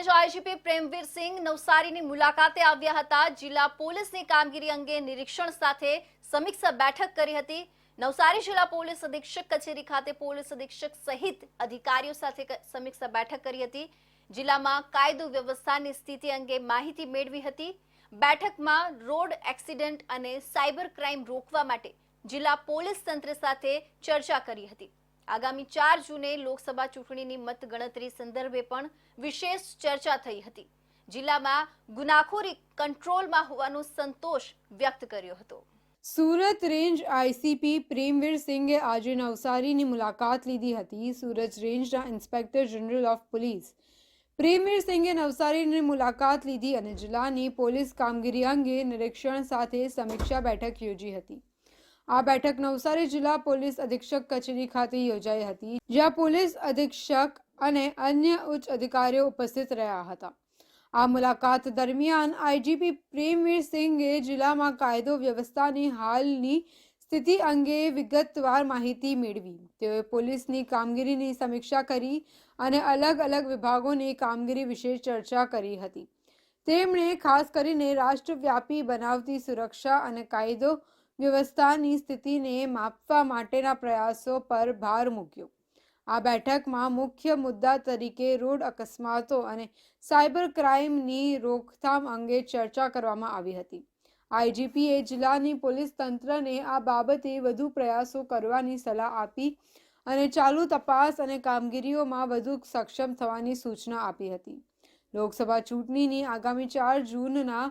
Range IGP Premvir સિંહ નવસારીની મુલાકાતે આવ્યા હતા, જિલ્લા પોલીસની કામગીરી અંગે નિરીક્ષણ સાથે સમીક્ષા બેઠક કરી હતી. નવસારી જિલ્લા પોલીસ અધિક્ષક કચેરી ખાતે પોલીસ અધિક્ષક સહિત અધિકારીઓ સાથે સમીક્ષા બેઠક કરી હતી. જિલ્લામાં કાયદો વ્યવસ્થાની સ્થિતિ અંગે માહિતી મેળવી હતી. બેઠકમાં રોડ એક્સિડન્ટ અને સાયબર ક્રાઇમ રોકવા માટે જિલ્લા પોલીસ તંત્ર સાથે ચર્ચા કરી હતી. આગામી ચાર જૂને લોકસભા ચૂંટણીની મતગણતરી સંદર્ભે પણ વિશેષ ચર્ચા થઈ હતી. જિલ્લામાં ગુનાખોરી કંટ્રોલમાં હોવાનો સંતોષ વ્યક્ત કર્યો હતો. સુરત રેન્જ આઈસીપી પ્રેમવીર સિંઘે આજે નવસારીની મુલાકાત લીધી હતી. સુરત રેન્જના inspector general of police Premvir સિંઘે નવસારીની મુલાકાત લીધી અને જિલ્લાની પોલીસ કામગીરી અંગે નિરીક્ષણ સાથે સમીક્ષા બેઠક યોજી હતી. આ બેઠક નવસારી જિલ્લા પોલીસ અધિક્ષક કચેરી ખાતે યોજાઈ હતી, જ્યાં પોલીસ અધિક્ષક અને અન્ય ઉચ્ચ અધિકારીઓ ઉપસ્થિત રહ્યા હતા. આ મુલાકાત દરમિયાન આઈજીપી પ્રેમવીર સિંઘે જિલ્લામાં કાયદો વ્યવસ્થાની હાલની સ્થિતિ અંગે વિગતવાર માહિતી મેળવી. તેઓએ પોલીસની કામગીરીની સમીક્ષા કરી અને અલગ અલગ વિભાગોની કામગીરી વિશે ચર્ચા કરી હતી. તેમણે ખાસ કરીને રાષ્ટ્રવ્યાપી બનાવતી સુરક્ષા અને કાયદો વ્યવસ્થાની સ્થિતિને માપવા માટેના પ્રયાસો પર ભાર મૂક્યો. આ બેઠકમાં મુખ્ય મુદ્દા તરીકે રોડ અકસ્માતો અને સાયબર ક્રાઇમની રોકથામ અંગે ચર્ચા કરવામાં આવી હતી. આઈજીપીએ જિલ્લાની પોલીસ તંત્રને આ બાબતે વધુ પ્રયાસો કરવાની સલાહ આપી અને ચાલુ તપાસ અને કામગીરીઓમાં વધુ સક્ષમ થવાની સૂચના આપી હતી. લોકસભા ચૂંટણીની આગામી ચાર જૂનના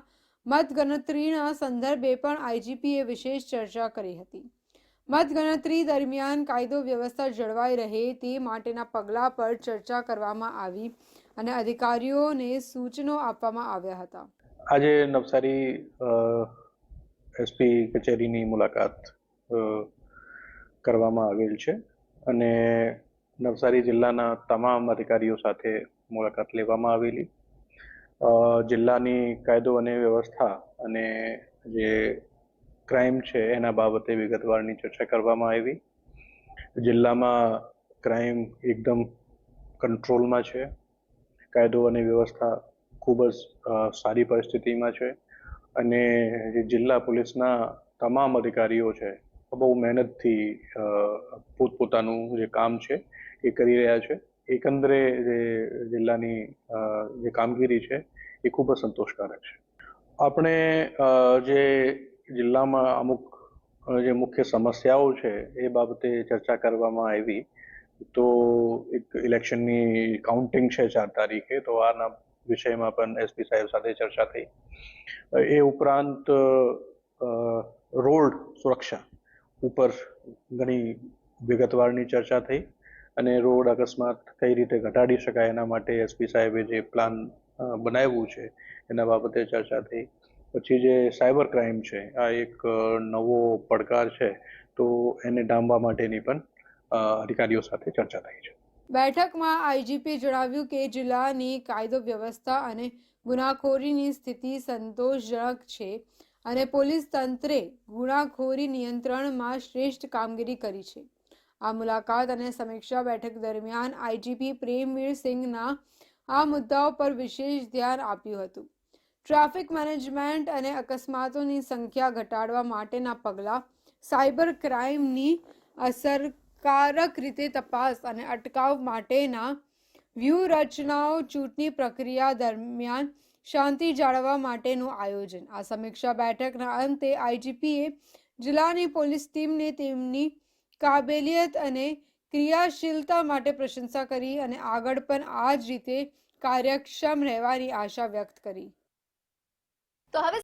મતગણતરીના સંદર્ભે પણ આઈજીપીએ વિશેષ ચર્ચા કરી હતી. મતગણતરી દરમિયાન કાયદો વ્યવસ્થા જળવાઈ રહે તે માટેના પગલાં પર ચર્ચા કરવામાં આવી અને અધિકારીઓને સૂચનો આપવામાં આવ્યા હતા. આજે નવસારી એસપી કચેરીની મુલાકાત કરવામાં આવેલ છે અને નવસારી જિલ્લાના તમામ અધિકારીઓ સાથે મુલાકાત લેવામાં આવેલી. જિલ્લાની કાયદો અને વ્યવસ્થા અને જે ક્રાઇમ છે એના બાબતે વિગતવારની ચર્ચા કરવામાં આવી. જિલ્લામાં ક્રાઇમ એકદમ કંટ્રોલમાં છે. કાયદો અને વ્યવસ્થા ખૂબ જ સારી પરિસ્થિતિમાં છે. અને જે જિલ્લા પોલીસના તમામ અધિકારીઓ છે, બહુ મહેનતથી પોતપોતાનું જે કામ છે એ કરી રહ્યા છે. એકંદરે જે જિલ્લાની જે કામગીરી છે, એ ખૂબ જ સંતોષકારક છે. આપણે જે જિલ્લામાં અમુક જે મુખ્ય સમસ્યાઓ છે, એ બાબતે ચર્ચા કરવામાં આવી, તો એક ઇલેક્શનની કાઉન્ટિંગ છે ચાર તારીખે, તો આના વિષયમાં પણ એસપી સાહેબ સાથે ચર્ચા થઈ. એ ઉપરાંત રોડ સુરક્ષા ઉપર ઘણી વિગતવારની ચર્ચા થઈ. અને રોડ અકસ્માત કઈ રીતે ઘટાડી શકાય એના માટે એસપી સાહેબે જે પ્લાન બનાવ્યું છે, એના બાબતે ચર્ચા થઈ. પછી જે સાયબર ક્રાઇમ છે, આ એક નવો પડકાર છે, તો એને ડામવા માટેની પણ અધિકારીઓ સાથે ચર્ચા થઈ છે. બેઠકમાં આઈજીપીએ જણાવ્યું કે જિલ્લાની કાયદો વ્યવસ્થા અને ગુનાખોરીની સ્થિતિ સંતોષજનક છે અને પોલીસ તંત્રે ગુનાખોરી નિયંત્રણમાં શ્રેષ્ઠ કામગીરી કરી છે. આ મુલાકાત અને સમીક્ષા બેઠક દરમિયાન આઈજીપી પ્રેમવીર સિંઘના આ મુદ્દાઓ પર વિશેષ ધ્યાન આપ્યું હતું. ટ્રાફિક મેનેજમેન્ટ અને અકસ્માતોની સંખ્યા ઘટાડવા માટેના પગલાં, સાયબર ક્રાઇમની અસરકારક રીતે તપાસ અને અટકાવ માટેના વ્યૂહરચનાઓ, ચૂંટણી પ્રક્રિયા દરમિયાન શાંતિ જાળવવા માટેનું આયોજન. આ સમીક્ષા બેઠકના અંતે આઈજીપીએ જિલ્લાની પોલીસ ટીમને તેમની કાબેલિયત અને ક્રિયાશીલતા માટે પ્રશંસા કરી અને આગળ પણ આ જ રીતે કાર્યક્ષમ રહેવાની આશા વ્યક્ત કરી. તો હવે